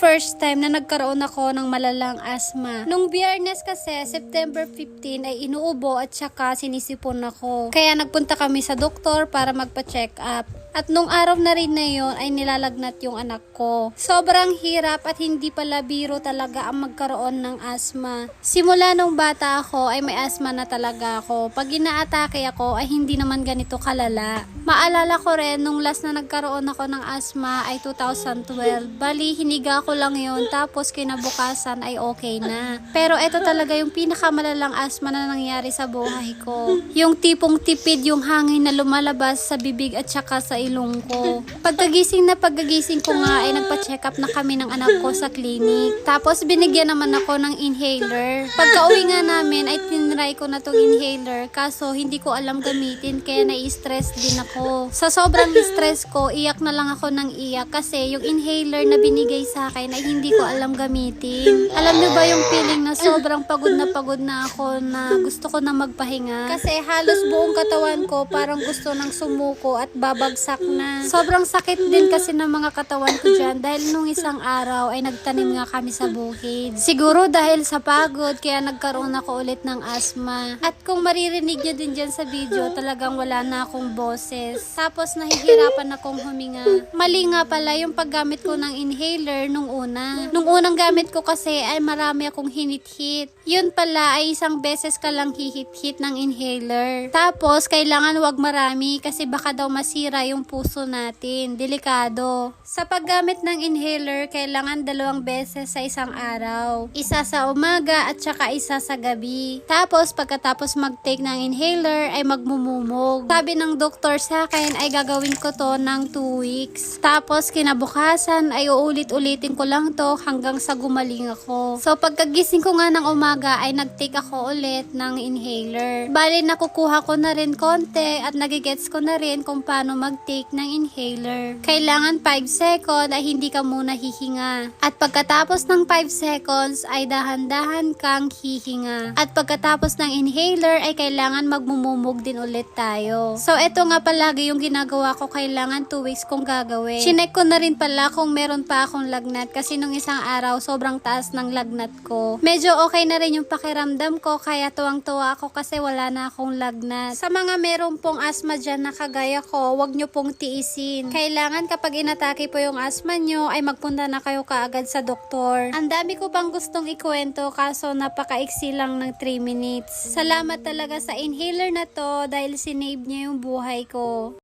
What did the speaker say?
first time na nagkaroon ako ng malalang asma. Nung biyernes kasi, September 15, ay inuubo at saka sinisipon ako. Kaya nagpunta kami sa doktor para magpa-check up. At nung araw na rin na yon ay nilalagnat yung anak ko. Sobrang hirap at hindi pala biro talaga ang magkaroon ng asma. Simula nung bata ako ay may asma na talaga ako. Pag inaatake ako ay hindi naman ganito kalala. Maalala ko rin nung last na nagkaroon ako ng asma ay 2012. Bali, hiniga ko lang yon tapos kinabukasan ay okay na. Pero ito talaga yung pinakamalalang asma na nangyari sa buhay ko. Yung tipong tipid yung hangin na lumalabas sa bibig at saka sa ilong ko. Pagkagising na pagkagising ko nga ay nagpa-check up na kami ng anak ko sa clinic. Tapos binigyan naman ako ng inhaler. Pagka uwi nga namin ay tinry ko na tong inhaler kaso hindi ko alam gamitin kaya nai-stress din ako. Sa sobrang stress ko, iyak na lang ako ng iyak kasi yung inhaler na binigay sa akin ay hindi ko alam gamitin. Alam niyo ba yung feeling na sobrang pagod na pagod na ako na gusto ko na magpahinga? Kasi halos buong katawan ko parang gusto nang sumuko at babagsak na. Sobrang sakit din kasi ng mga katawan ko dyan dahil nung isang araw ay nagtanim nga kami sa bukid. Siguro dahil sa pagod kaya nagkaroon ako ulit ng asma. At kung maririnig nyo din dyan sa video, talagang wala na akong boses. Tapos nahihirapan akong huminga. Mali nga pala yung paggamit ko ng inhaler nung una. Nung unang gamit ko kasi ay marami akong hinit-hit. Yun pala ay isang beses ka lang hihit-hit ng inhaler. Tapos kailangan wag marami kasi baka daw masira yung puso natin. Delikado. Sa paggamit ng inhaler, kailangan dalawang beses sa isang araw. Isa sa umaga at saka isa sa gabi. Tapos pagkatapos mag-take ng inhaler ay magmumumog. Sabi ng doktor sa akin ay gagawin ko to ng 2 weeks. Tapos kinabukasan ay uulit-ulitin ko lang to hanggang sa gumaling ako. So pagkagising ko nga ng umaga ay nag-take ako ulit ng inhaler. Bali nakukuha ko na rin konti at nagigets ko na rin kung paano mag-take ng inhaler. Kailangan 5 second ay hindi ka muna hihinga. At pagkatapos ng 5 seconds ay dahan-dahan kang hihinga. At pagkatapos ng inhaler ay kailangan magmumumog din ulit tayo. So eto nga palagi yung ginagawa ko kailangan 2 weeks kong gagawin. Chinek ko na rin pala kung meron pa akong lagnat kasi nung isang araw sobrang taas ng lagnat ko. Medyo okay na rin yung pakiramdam ko kaya tuwang-tuwa ako kasi wala na akong lagnat. Sa mga meron pong asthma dyan na kagaya ko, wag nyo pong tiisin. Kailangan kapag inatake po yung asthma nyo ay magpunta na kayo kaagad sa doktor. Ang dami ko bang gustong ikwento kaso napakaiksi lang ng 3 minutes. Salamat talaga sa inhaler na to dahil sinave niya yung buhay ko.